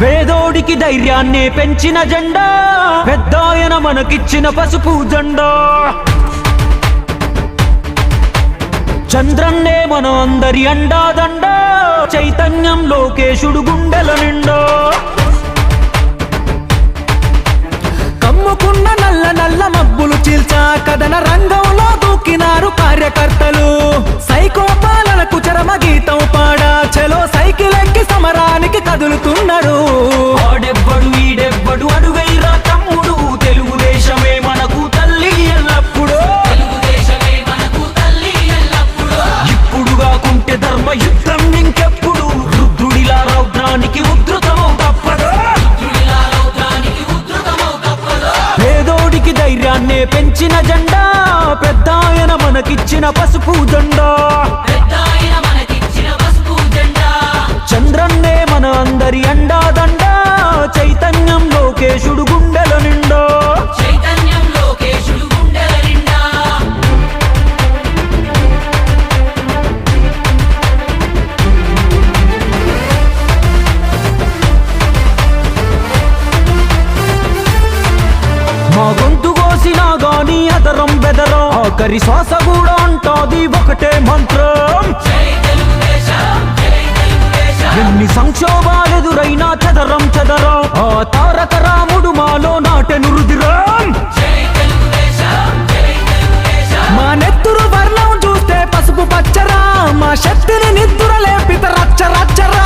పేదోడికి ధైర్యాన్ని పెంచిన జెండా పెద్దాయన మనకిచ్చిన పసుపు జెండా. చంద్రన్నే మన అందరి అండాదండ చైతన్యం లోకేశుడు గుండెల నిండా. కమ్ముకున్న నల్ల నల్ల మబ్బులు చీల్చా కదన రంగంలో కార్యకర్తలు సైకోపాలకు చరమ గీతం పాడా. చలో సైకిల్ ఎక్కి సమరానికి కదులుతున్నాడు ఇచ్చిన జెండా పెద్దాయన మనకిచ్చిన పసుపు జెండా. అదరం బెదరం. ఆఖరి శ్వాస కూడా అంటోది ఒకటే మంత్రం. ఎన్ని సంక్షోభాలు ఎదురైనా చదరం చదరం. ఆ తారక రాముడు మాలో నాటెను రుదిరం మా నెత్తురు వర్ణం చూస్తే పసుపు పచ్చరా మా శక్తిని నిద్రలే పిత రచ్చ రచ్చరా.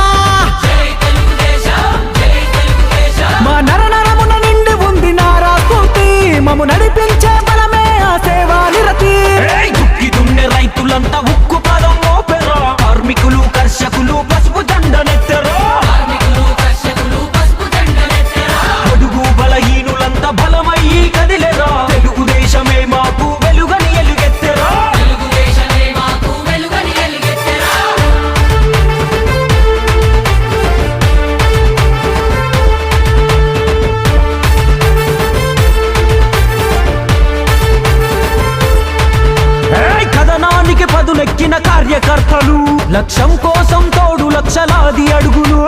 కార్యకర్తలు లక్ష్యం కోసం తోడు లక్షలాది అడుగులు.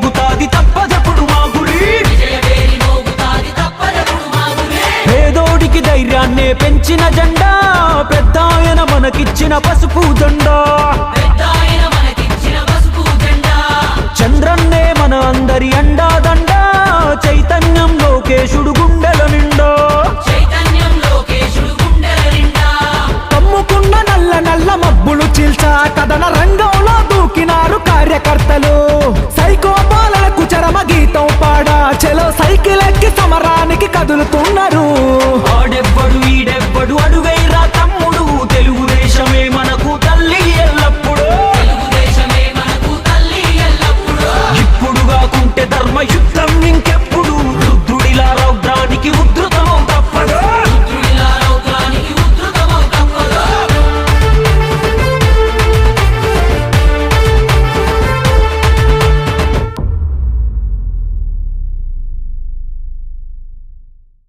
మోగుతాది తప్పదప్పుడు మా గురి? పేదోడికి ధైర్యాన్నే పెంచిన జెండా పెద్దాయన మనకిచ్చిన పసుపు జెండా. కదులుతున్నారు.